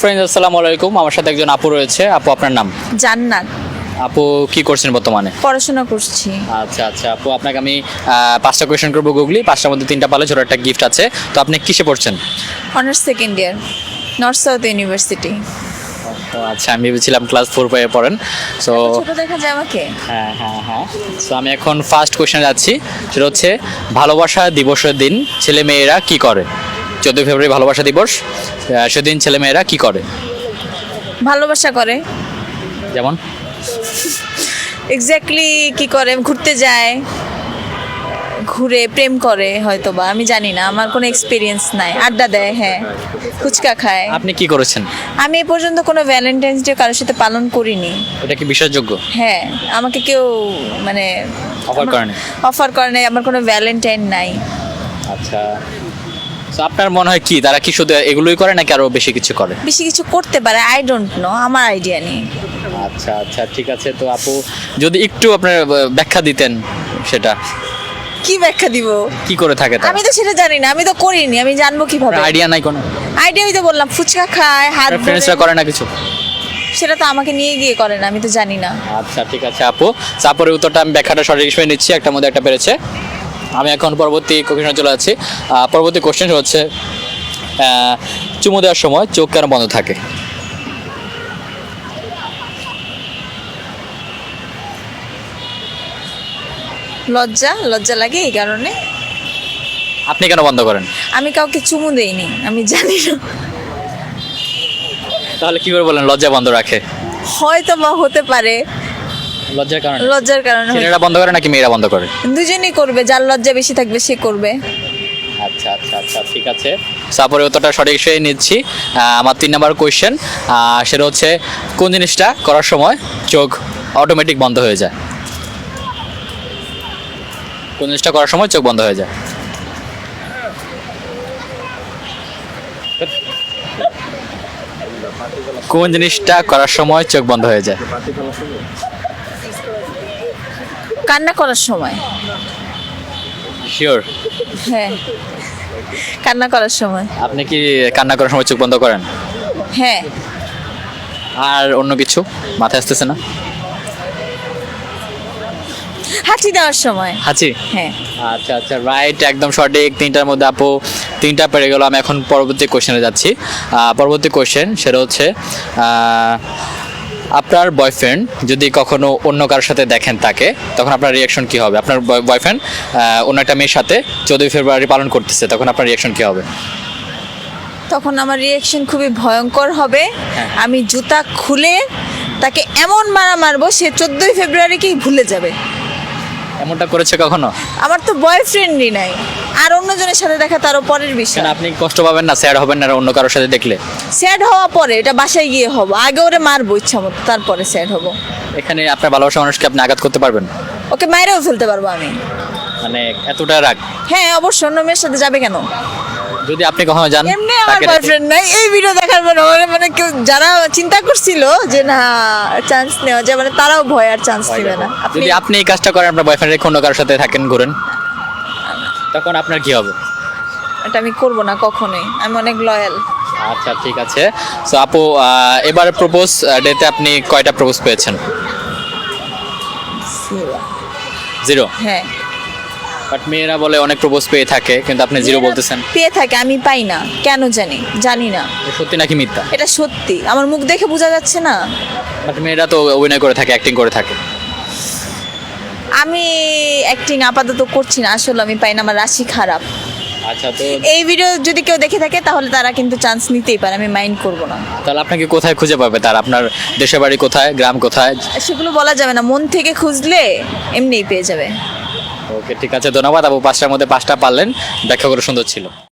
Friends আসসালামু আলাইকুম। আমার সাথে একজন আপু রয়েছে। আপু আপনার নাম? জান্নাত। আপু কি করছেন বর্তমানে? পড়াশোনা করছি। আচ্ছা আচ্ছা। আপু আপনাকে আমি পাঁচটা কোয়েশ্চেন করব গুগলি পাঁচটার মধ্যে তিনটা পালে ছোট একটা গিফট আছে। তো আপনি কিসে পড়ছেন? Honours second year North South University আচ্ছা আমি ভেবেছিলাম ক্লাস ফোর ফাইভে পড়েন। সো ছোট দেখা যায় আমাকে। হ্যাঁ হ্যাঁ হ্যাঁ। সো আমি এখন ফার্স্ট কোয়েশ্চেন যাচ্ছি। সেটা হচ্ছে ভালোবাসা দিবসের দিন ছেলে মেয়েরা কি করে? চোদ্দোই ফেব্রুয়ারি ভালোবাসা দিবস। সেদিন ছেলে মেয়েরা কি করে? ভালোবাসা করে। যেমন? এক্স্যাক্টলি কি করে? ঘুরতে যায় ঘুরে প্রেম করে হয়তো বা আমি জানি না আমার কোনো এক্সপিরিয়েন্স নাই। আড্ডা দেয় হ্যাঁ ফুচকা খায়। আপনি কি করেছেন? আমি এ পর্যন্ত কোনো ভ্যালেন্টাইন্স ডে কারোর সাথে পালন করিনি। এটা কি বিশ্বাসযোগ্য হ্যাঁ আমাকে কেউ মানে Offer করেনি? অফার করে নাই আমার কোনো ভ্যালেন্টাইন নাই। আচ্ছা। তো আপনার মনে হয় কি? তারা কি শুধু এগুলোই করে নাকি আরও বেশি কিছু করে? বেশি কিছু করতে পারে আই ডোন্ট নো আমার আইডিয়া নেই। আচ্ছা আচ্ছা ঠিক আছে। তো আপু যদি একটু আপনার আহ, ব্যাখ্যা দিতেন সেটা। কি ব্যাখ্যা দিব? কি করে থাকে তারা? আমি তো সেটা জানি না আমি তো করিনি আমি জানব কীভাবে? আইডিয়া নাই কোনো? আইডিয়াই তো বললাম ফুচকা খায় হাত ফ্রেন্ডসরা ধরে। করে না কিছু? সেটা তো আমাকে নিয়ে গিয়ে করে না আমি তো জানি না। আচ্ছা ঠিক আছে আপু। তারপরে উত্তরটা আমি ব্যাখ্যাটা সঠিক হিসেবে নিচ্ছি একটা মধ্যে একটা পেরেছে। আমি এখন পরবর্তী কোশ্চেনে চলে যাচ্ছি। পরবর্তী কোশ্চেন হচ্ছে চুমু দেওয়ার সময় চোখ কেন বন্ধ থাকে? লজ্জা? লজ্জা লাগে এই কারণে? আপনি কেন বন্ধ করেন? আমি কাউকে চুমু দেইনি আমি জানি না। তাহলে কি করে বলেন লজ্জা বন্ধ রাখে? হয়তো বা হতে পারে। লজ্জার কারণে? লজ্জার কারণে ছেলেরা বন্ধ করে নাকি মেয়েরা বন্ধ করে? দুজনেই করবে যার লজ্জা বেশি থাকবে সে করবে। আচ্ছা আচ্ছা আচ্ছা ঠিক আছে। তারপরে উত্তরটা সঠিক হিসেবে নিচ্ছি। আমার তিন নম্বর কোয়েশ্চেন সেটা হচ্ছে কোন জিনিসটা করার সময় চোখ অটোমেটিক বন্ধ হয়ে যায়? কোন জিনিসটা করার সময় চোখ বন্ধ হয়ে যায়? কোন জিনিসটা করার সময় চোখ বন্ধ হয়ে যায়? কান্না করার সময়। শিওর হ্যাঁ। কান্না করার সময়। আপনি কি কান্না করার সময় চোখ বন্ধ করেন? হ্যাঁ। আর অন্য কিছু মাথায় আসতেছে না? হাঁচি দেওয়ার সময়। হাঁচি? হ্যাঁ। আচ্ছা আচ্ছা রাইট একদম সঠিক। তিনটার মধ্যে আপু তিনটা পেরে গেল। আমি এখন পরবর্তী কোশ্চেনে যাচ্ছি। পরবর্তী কোশ্চেন সেটা হচ্ছে আহ, আপনার বয়ফ্রেন্ড যদি কখনো অন্য কারোর সাথে দেখেন তাকে তখন আপনার রিয়াকশন কি হবে? আপনার বয়ফ্রেন্ড অন্য একটা মেয়ের সাথে চোদ্দই ফেব্রুয়ারি পালন করতেছে তখন আপনার রিয়াকশন কি হবে? তখন আমার রিয়াকশন খুবই ভয়ঙ্কর হবে। হ্যাঁ। আমি জুতা খুলে তাকে এমন মারা মারবো সে চোদ্দোই ফেব্রুয়ারিকেই ভুলে যাবে। এমনটা করেছে কখনো? আমার তো বয়ফ্রেন্ডই নাই। আর অন্যজনের সাথে দেখা তারও পরের বিষয়। আপনি কষ্ট পাবেন না? স্যাড হবেন না অন্য কারোর সাথে দেখলে? স্যাড হওয়া পরে এটা বাসায় গিয়ে হব। আগে ওরে মারবো ইচ্ছা মতো তারপরে স্যাড হব। এখানে আপনার ভালোবাসা মানুষকে আপনি আঘাত করতে পারবেন? ওকে মাইরেও ফেলতে পারব আমি। মানে এতটা রাগ? হ্যাঁ অবশ্যই। অন্য মেয়ের সাথে যাবে কেন? যদি আপনি কখনো যান এমনি আমার বয়ফ্রেন্ড নাই। এই ভিডিও দেখার পর আমার মানে কেউ যারা চিন্তা করছিল যে না চান্স নেওয়া যায় মানে তারাও ভয় আর চান্স নেবে না। যদি আপনি এই কাজটা করেন আপনার বয়ফ্রেন্ড রেখে অন্য কারোর সাথে থাকেন ঘুরেন। তখন আপনার কি হবে? এটা আমি করব না কখনোই। আমি অনেক লয়াল আচ্ছা ঠিক আছে। সো আপু এবার প্রপোজ ডেতে আপনি কয়টা প্রপোজ পেয়েছেন? জিরো হ্যাঁ। বাট মেয়েরা বলে অনেক প্রপোজ পেয়ে থাকে কিন্তু আপনি জিরো বলতেছেন। পেয়ে থাকে আমি পাই না। কেন জানি? জানি না। সত্যি নাকি মিথ্যা? এটা সত্যি। আমার মুখ দেখে বোঝা যাচ্ছে না। বাট মেয়েরা তো অভিনয় করে থাকে অ্যাক্টিং করে থাকে। আমি অ্যাক্টিং আপাতত করছি না আসলে আমি পাই না আমার রাশি খারাপ। আচ্ছা তো এই ভিডিও যদি কেউ দেখে থাকে তাহলে তারা কিন্তু চান্স নিতেই পারে আমি মাইন্ড করব না। তাহলে আপনাকে কোথায় খুঁজে পাবে? তার আপনার দেশের বাড়ি কোথায় গ্রাম কোথায়? সেগুলো বলা যাবে না মন থেকে খুঁজলে এমনিই পেয়ে যাবে। ওকে ঠিক আছে ধন্যবাদ। আপু পাঁচটার মধ্যে পাঁচটা পারলেন ব্যাখ্যা করে সুন্দর ছিল।